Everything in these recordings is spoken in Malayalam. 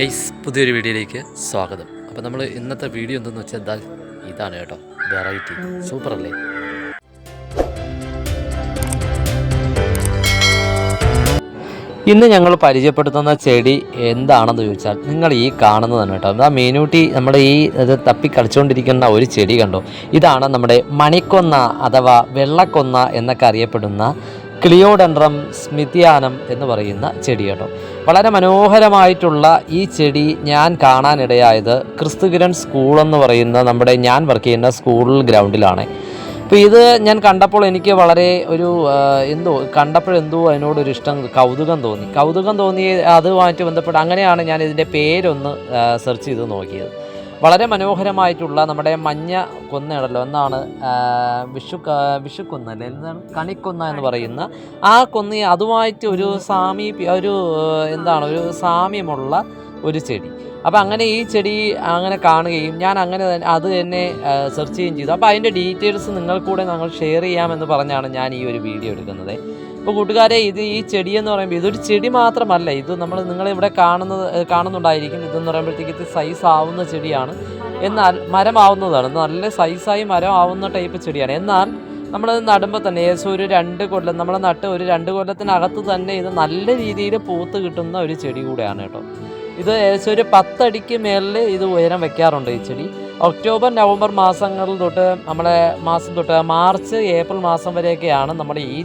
ഗൈസ് പുതിയൊരു വീഡിയോയിലേക്ക് സ്വാഗതം. അപ്പോൾ നമ്മൾ ഇന്നത്തെ വീഡിയോ എന്തെന്ന് വെച്ചാൽ എന്താ ഇതാണ് കേട്ടോ വെറൈറ്റി സൂപ്പർ അല്ലേ? ഇന്ന് ഞങ്ങൾ പരിചയപ്പെടുത്തുന്ന ചെടി എന്താണെന്ന് ചോദിച്ചാൽ നിങ്ങൾ ഈ കാണുന്നതാണ് കേട്ടോ. ആ മീനൂട്ടി നമ്മുടെ ഈ ഇത് തപ്പി കളിച്ചുകൊണ്ടിരിക്കുന്ന ഒരു ചെടി കണ്ടോ. ഇതാണ് നമ്മുടെ മണിക്കൊന്ന അഥവാ വെള്ളക്കൊന്ന എന്നൊക്കെ അറിയപ്പെടുന്ന ക്ലിയോഡൻഡ്രം സ്മിതിയാനം എന്ന് പറയുന്ന ചെടി കേട്ടോ വളരെ മനോഹരമായിട്ടുള്ള ഈ ചെടി ഞാൻ കാണാനിടയായത് ക്രിസ്തുകിരൺ സ്കൂൾ എന്ന് പറയുന്ന നമ്മുടെ ഞാൻ വർക്ക് ചെയ്യുന്ന സ്കൂൾ ഗ്രൗണ്ടിലാണ്. അപ്പോൾ ഇത് ഞാൻ കണ്ടപ്പോൾ എനിക്ക് വളരെ ഒരു എന്തോ കണ്ടപ്പോഴെന്തോ അതിനോടൊരു ഇഷ്ടം കൗതുകം തോന്നി. കൗതുകം തോന്നി അതുമായിട്ട് ബന്ധപ്പെട്ട് അങ്ങനെയാണ് ഞാൻ ഇതിന്റെ പേരൊന്ന് സെർച്ച് ചെയ്ത് നോക്കിയത്. വളരെ മനോഹരമായിട്ടുള്ള നമ്മുടെ മഞ്ഞ കുന്നയുണ്ടല്ലോ എന്നാണ് വിഷു വിഷുക്കൊന്ന അല്ലേ എന്താണ്? കണിക്കുന്ന എന്ന് പറയുന്ന ആ കുന്നി അതുമായിട്ട് ഒരു സാമീപ്യ ഒരു എന്താണ് ഒരു സാമ്യമുള്ള ഒരു ചെടി. അപ്പോൾ അങ്ങനെ ഈ ചെടി അങ്ങനെ കാണുകയും ഞാൻ അങ്ങനെ തന്നെ അത് തന്നെ സെർച്ച് ചെയ്യുകയും ചെയ്തു. അപ്പോൾ അതിന്റെ ഡീറ്റെയിൽസ് നിങ്ങൾ കൂടെ ഞങ്ങൾ ഷെയർ ചെയ്യാമെന്ന് പറഞ്ഞാണ് ഞാൻ ഈ ഒരു വീഡിയോ എടുക്കുന്നത്. ഇപ്പോൾ കൂട്ടുകാരെ ഇത് ഈ ചെടി എന്ന് പറയുമ്പോൾ ഇതൊരു ചെടി മാത്രമല്ല. ഇത് നമ്മൾ നിങ്ങളിവിടെ കാണുന്നത് കാണുന്നുണ്ടായിരിക്കും. ഇതെന്ന് പറയുമ്പോഴത്തേക്ക് ഇത് സൈസ് ആവുന്ന ചെടിയാണ്. എന്നാൽ മരമാവുന്നതാണ്. നല്ല സൈസായി മരം ആവുന്ന ടൈപ്പ് ചെടിയാണ്. എന്നാൽ നമ്മൾ നടുമ്പോൾ തന്നെ ഏകദേശം ഒരു രണ്ട് കൊല്ലം നമ്മൾ നട്ട് ഒരു രണ്ട് കൊല്ലത്തിനകത്ത് തന്നെ ഇത് നല്ല രീതിയിൽ പൂത്ത് കിട്ടുന്ന ഒരു ചെടി കൂടെയാണ് കേട്ടോ. ഇത് ഏകദേശം ഒരു പത്തടിക്ക് മേളിൽ ഇത് ഉയരം വെക്കാറുണ്ട് ഈ ചെടി. ഒക്ടോബർ നവംബർ മാസങ്ങളിൽ തൊട്ട് നമ്മുടെ മാസം തൊട്ട് മാർച്ച് ഏപ്രിൽ മാസം വരെയൊക്കെയാണ് നമ്മുടെ ഈ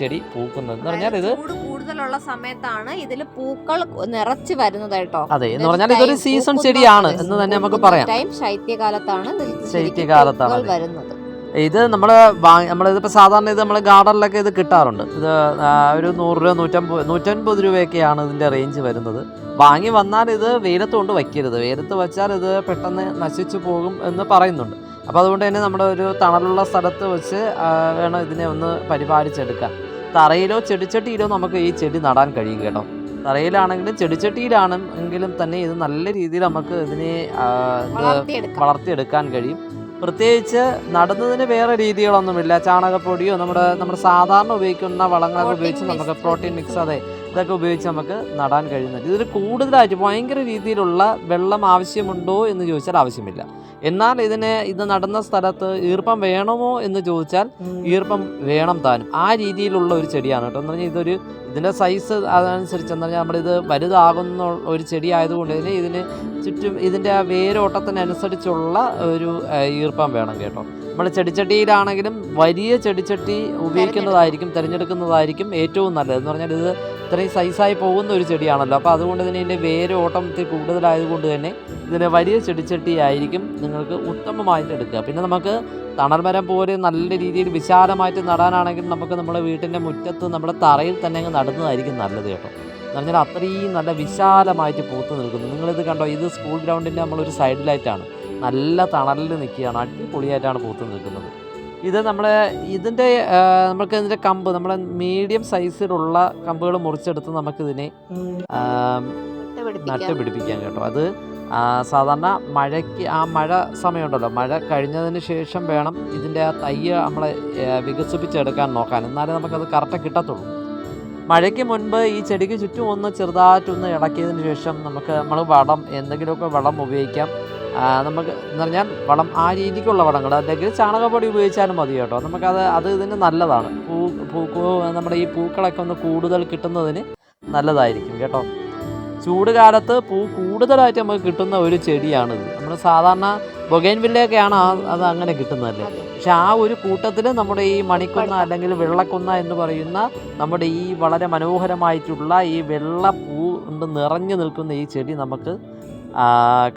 ചെടി പൂക്കുന്നത് എന്ന് പറഞ്ഞാൽ ഇത് കൂടുതലുള്ള സമയത്താണ് ഇതിൽ പൂക്കൾ നിറച്ച് വരുന്നത് കേട്ടോ. അതെ എന്ന് പറഞ്ഞാൽ ഇതൊരു സീസൺ ചെടിയാണ് എന്ന് തന്നെ നമുക്ക് പറയാം. ടൈം ശൈത്യകാലത്താണ് ശൈത്യകാലത്താണ് വരുന്നത്. ഇത് നമ്മൾ വാങ്ങി നമ്മളിതിപ്പോൾ സാധാരണ ഇത് നമ്മൾ ഗാർഡനിലൊക്കെ ഇത് കിട്ടാറുണ്ട്. ഇത് ഒരു നൂറ് രൂപ നൂറ്റമ്പത് നൂറ്റൻപത് രൂപയൊക്കെയാണ് ഇതിന്റെ റേഞ്ച് വരുന്നത്. വാങ്ങി വന്നാൽ ഇത് വെയിലത്ത് കൊണ്ട് വയ്ക്കരുത്. വെയിലത്ത് വെച്ചാൽ ഇത് പെട്ടെന്ന് നശിച്ചു പോകും എന്ന് പറയുന്നുണ്ട്. അപ്പോൾ അതുകൊണ്ട് തന്നെ നമ്മുടെ ഒരു തണലുള്ള സ്ഥലത്ത് വെച്ച് വേണം ഇതിനെ ഒന്ന് പരിപാലിച്ചെടുക്കാൻ. തറയിലോ ചെടിച്ചട്ടിയിലോ നമുക്ക് ഈ ചെടി നടാൻ കഴിയും കേട്ടോ. തറയിലാണെങ്കിലും ചെടിച്ചട്ടിയിലാണെങ്കിലും തന്നെ ഇത് നല്ല രീതിയിൽ നമുക്ക് ഇതിനെ വളർത്തിയെടുക്കാൻ കഴിയും. പ്രത്യേകിച്ച് നടുന്നതിന് വേറെ രീതികളൊന്നുമില്ല. ചാണകപ്പൊടിയോ നമ്മുടെ നമ്മുടെ സാധാരണ ഉപയോഗിക്കുന്ന വളങ്ങളൊക്കെ ഉപയോഗിച്ച് നമുക്ക് പ്രോട്ടീൻ മിക്സ് അതെ ഇതൊക്കെ ഉപയോഗിച്ച് നമുക്ക് നടാൻ കഴിയുന്നുണ്ട്. ഇതിൽ കൂടുതലായിട്ട് ഭയങ്കര രീതിയിലുള്ള വെള്ളം ആവശ്യമുണ്ടോ എന്ന് ചോദിച്ചാൽ ആവശ്യമില്ല. എന്നാൽ ഇതിനെ ഇത് നടന്ന സ്ഥലത്ത് ഈർപ്പം വേണമോ എന്ന് ചോദിച്ചാൽ ഈർപ്പം വേണം താനും. ആ രീതിയിലുള്ള ഒരു ചെടിയാണ് കേട്ടോ. എന്ന് പറഞ്ഞാൽ ഇതൊരു ഇതിന്റെ സൈസ് അതനുസരിച്ച് എന്ന് പറഞ്ഞാൽ നമ്മളിത് വലുതാകുന്ന ഒരു ചെടി ആയതുകൊണ്ട് തന്നെ ഇതിന് ചുറ്റും ഇതിന്റെ ആ വേരോട്ടത്തിനനുസരിച്ചുള്ള ഒരു ഈർപ്പം വേണം കേട്ടോ. നമ്മൾ ചെടിച്ചട്ടിയിലാണെങ്കിലും വലിയ ചെടിച്ചട്ടി ഉപയോഗിക്കുന്നതായിരിക്കും തിരഞ്ഞെടുക്കുന്നതായിരിക്കും ഏറ്റവും നല്ലത്. എന്ന് പറഞ്ഞാൽ ഇത് ഇത്രയും സൈസായി പോകുന്ന ഒരു ചെടിയാണല്ലോ. അപ്പോൾ അതുകൊണ്ട് തന്നെ ഇതിന്റെ വേര് ഓട്ടത്തിൽ കൂടുതലായതുകൊണ്ട് തന്നെ ഇതിന്റെ വലിയ ചെടിച്ചട്ടി ആയിരിക്കും നിങ്ങൾക്ക് ഉത്തമമായിട്ട് എടുക്കുക. പിന്നെ നമുക്ക് തണൽമരം പോലെ നല്ല രീതിയിൽ വിശാലമായിട്ട് നടാനാണെങ്കിൽ നമുക്ക് നമ്മുടെ വീട്ടിന്റെ മുറ്റത്ത് നമ്മുടെ തറയിൽ തന്നെ അങ്ങ് നടുന്നതായിരിക്കും നല്ലത് കേട്ടോ. എന്ന് പറഞ്ഞാൽ അത്രയും നല്ല വിശാലമായിട്ട് പൂത്ത് നിൽക്കുന്നു. നിങ്ങളിത് കണ്ടോ? ഇത് സ്കൂൾ ഗ്രൗണ്ടിന്റെ നമ്മളൊരു സൈഡിലായിട്ടാണ് നല്ല തണലിൽ നിൽക്കുകയാണ്. അടിപൊളിയായിട്ടാണ് പൂത്ത് നിൽക്കുന്നത്. ഇത് നമ്മൾ ഇതിന്റെ നമുക്ക് ഇതിന്റെ കമ്പ് നമ്മളെ മീഡിയം സൈസിലുള്ള കമ്പുകൾ മുറിച്ചെടുത്ത് നമുക്കിതിനെ ആ, നട്ട് പിടിപ്പിക്കാം കേട്ടോ. അത് സാധാരണ മഴയ്ക്ക് ആ മഴ സമയമുണ്ടല്ലോ. മഴ കഴിഞ്ഞതിന് ശേഷം വേണം ഇതിന്റെ ആ തയ്യ് നമ്മളെ വികസിപ്പിച്ചെടുക്കാൻ നോക്കാൻ. എന്നാലേ നമുക്കത് കറക്റ്റ് കിട്ടത്തുള്ളൂ. മഴയ്ക്ക് മുൻപ് ഈ ചെടിക്ക് ചുറ്റും ഒന്ന് ചെറുതായിട്ടൊന്ന് ഇളക്കിയതിന് ശേഷം നമുക്ക് നമ്മൾ വളം എന്തെങ്കിലുമൊക്കെ വളം ഉപയോഗിക്കാം. നമുക്ക് എന്ന് പറഞ്ഞാൽ വളം ആ രീതിക്കുള്ള വളങ്ങൾ അല്ലെങ്കിൽ ചാണകപ്പൊടി ഉപയോഗിച്ചാലും മതി കേട്ടോ. നമുക്കത് അത് ഇതിന് നല്ലതാണ്. പൂ പൂ നമ്മുടെ ഈ പൂക്കളൊക്കെ ഒന്ന് കൂടുതൽ കിട്ടുന്നതിന് നല്ലതായിരിക്കും കേട്ടോ. ചൂട് കാലത്ത് പൂ കൂടുതലായിട്ട് നമുക്ക് കിട്ടുന്ന ഒരു ചെടിയാണിത്. നമ്മൾ സാധാരണ ബൊഗൈൻവില്ലയൊക്കെയാണ് ആ അത് അങ്ങനെ കിട്ടുന്നതല്ലേ. പക്ഷെ ആ ഒരു കൂട്ടത്തിൽ നമ്മുടെ ഈ മണിക്കുന്ന അല്ലെങ്കിൽ വെള്ളക്കൊന്ന എന്ന് പറയുന്ന നമ്മുടെ ഈ വളരെ മനോഹരമായിട്ടുള്ള ഈ വെള്ള പൂ കൊണ്ട് നിറഞ്ഞു നിൽക്കുന്ന ഈ ചെടി നമുക്ക്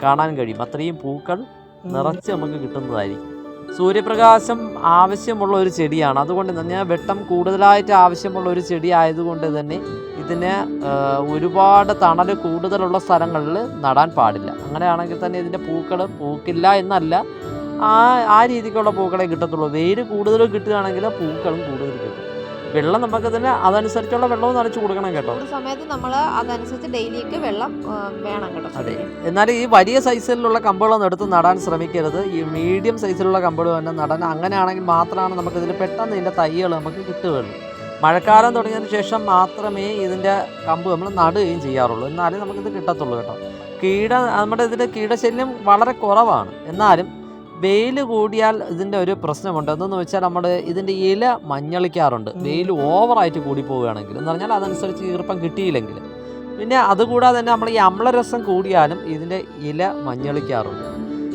കാണാൻ കഴിയും. അത്രയും പൂക്കൾ നിറച്ച് നമുക്ക് കിട്ടുന്നതായിരിക്കും. സൂര്യപ്രകാശം ആവശ്യമുള്ള ഒരു ചെടിയാണ്. അതുകൊണ്ട് തന്നെ വെട്ടം കൂടുതലായിട്ട് ആവശ്യമുള്ള ഒരു ചെടി ആയതുകൊണ്ട് തന്നെ ഇതിന് ഒരുപാട് തണൽ കൂടുതലുള്ള സ്ഥലങ്ങളിൽ നടാൻ പാടില്ല. അങ്ങനെയാണെങ്കിൽ തന്നെ ഇതിന്റെ പൂക്കൾ പൂക്കില്ല എന്നല്ല ആ ആ രീതിക്കുള്ള പൂക്കളെ കിട്ടത്തുള്ളൂ. വെയിൽ കൂടുതൽ കിട്ടുകയാണെങ്കിൽ പൂക്കളും കൂടുതൽ കിട്ടും. വെള്ളം നമുക്ക് തന്നെ അതനുസരിച്ചുള്ള വെള്ളവും നനച്ചു കൊടുക്കണം കേട്ടോ. ഒരു സമയത്ത് നമ്മൾ അതനുസരിച്ച് ഡെയിലിക്ക് വെള്ളം വേണം കേട്ടോ. അതെ. എന്നാലും എന്നാൽ ഈ വലിയ സൈസിലുള്ള കമ്പുകളൊന്നും എടുത്ത് നടാൻ ശ്രമിക്കരുത്. ഈ മീഡിയം സൈസിലുള്ള കമ്പുകൾ തന്നെ നടാൻ അങ്ങനെയാണെങ്കിൽ മാത്രമാണ് നമുക്ക് ഇതിൽ പെട്ടെന്ന് ഇതിന്റെ തൈകൾ നമുക്ക് കിട്ടുകയുള്ളൂ. മഴക്കാലം തുടങ്ങിയതിന് ശേഷം മാത്രമേ ഇതിന്റെ കമ്പ് നമ്മൾ നടുകയും ചെയ്യാറുള്ളൂ. എന്നാലേ നമുക്കിത് കിട്ടത്തുള്ളൂ കേട്ടോ. കീട നമ്മുടെ ഇതിന്റെ കീടശല്യം വളരെ കുറവാണ്. എന്നാലും വെയിൽ കൂടിയാൽ ഇതിന്റെ ഒരു പ്രശ്നമുണ്ട്. എന്തെന്ന് വെച്ചാൽ നമ്മൾ ഇതിന്റെ ഇല മഞ്ഞളിക്കാറുണ്ട്. വെയിൽ ഓവറായിട്ട് കൂടി പോവുകയാണെങ്കിൽ എന്ന് പറഞ്ഞാൽ അതനുസരിച്ച് ഈർപ്പം കിട്ടിയില്ലെങ്കിൽ. പിന്നെ അതുകൂടാതെ തന്നെ നമ്മൾ ഈ അമ്ലരസം കൂടിയാലും ഇതിന്റെ ഇല മഞ്ഞളിക്കാറുണ്ട്.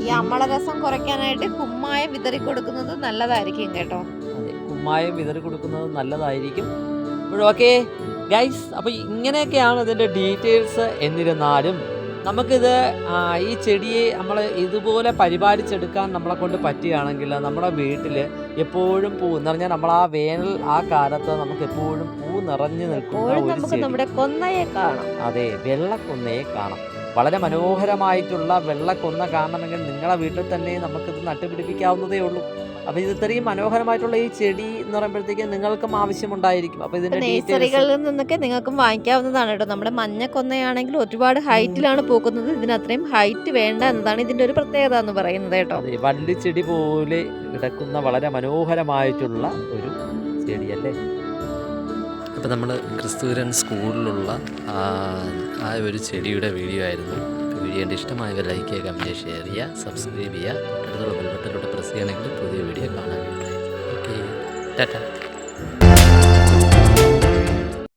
ഈ അമ്ലരസം കുറയ്ക്കാനായിട്ട് കുമ്മായം വിതറി കൊടുക്കുന്നത് നല്ലതായിരിക്കും കേട്ടോ. അതെ കുമ്മായം വിതറി കൊടുക്കുന്നത് നല്ലതായിരിക്കും. ഓക്കെ ഗൈസ് അപ്പോൾ ഇങ്ങനെയൊക്കെയാണ് ഇതിന്റെ ഡീറ്റെയിൽസ് എന്നിരുന്നാലും നമുക്കിത് ഈ ചെടിയെ നമ്മൾ ഇതുപോലെ പരിപാലിച്ചെടുക്കാൻ നമ്മളെ കൊണ്ട് പറ്റുകയാണെങ്കിൽ നമ്മുടെ വീട്ടിൽ എപ്പോഴും പൂ എന്ന് പറഞ്ഞാൽ നമ്മൾ ആ വേനൽ ആ കാലത്ത് നമുക്ക് എപ്പോഴും പൂ നിറഞ്ഞു നിൽക്കും നമ്മുടെ കൊന്നയെ കാണാം. അതെ വെള്ളക്കൊന്നയെ കാണാം. വളരെ മനോഹരമായിട്ടുള്ള വെള്ളക്കൊന്ന കാണണമെങ്കിൽ നിങ്ങളെ വീട്ടിൽ തന്നെ നമുക്കിത് നട്ടുപിടിപ്പിക്കാവുന്നതേ ഉള്ളൂ. അപ്പോൾ ഇത് ഇത്രയും മനോഹരമായിട്ടുള്ള ഈ ചെടി എന്ന് പറയുമ്പോഴത്തേക്ക് നിങ്ങൾക്കും ആവശ്യമുണ്ടായിരിക്കും. അപ്പോൾ ഇതിന്റെ ഡീറ്റെയിൽസ് നേഴ്സറികളിൽ നിന്നൊക്കെ നിങ്ങൾക്കും വാങ്ങിക്കാവുന്നതാണ് കേട്ടോ. നമ്മുടെ മഞ്ഞ കൊന്നയാണെങ്കിൽ ഒരുപാട് ഹൈറ്റിലാണ് പൂക്കുന്നത്. ഇതിന് അത്രയും ഹൈറ്റ് വേണ്ട എന്നതാണ് ഇതിന്റെ ഒരു പ്രത്യേകത എന്ന് പറയുന്നത് കേട്ടോ. വള്ളിച്ചെടി പോലെ കിടക്കുന്ന വളരെ മനോഹരമായിട്ടുള്ള ഒരു ചെടിയല്ലേ? അപ്പോൾ നമ്മൾ ക്രിസ്തുവരൻ സ്കൂളിലുള്ള ആ ഒരു ചെടിയുടെ വീഡിയോ ആയിരുന്നു. വീഡിയോ ഇഷ്ടമായവർ ലൈക്ക് ചെയ്യുക കമന്റ് ഷെയർ ചെയ്യുക സബ്സ്ക്രൈബ് ചെയ്യുക. തൊട്ടടുത്തുള്ള ബെൽബട്ടനിലൂടെ പ്രസ് ചെയ്യണമെങ്കിൽ പുതിയ വീഡിയോ കാണാൻ ഓക്കെ ടാറ്റ.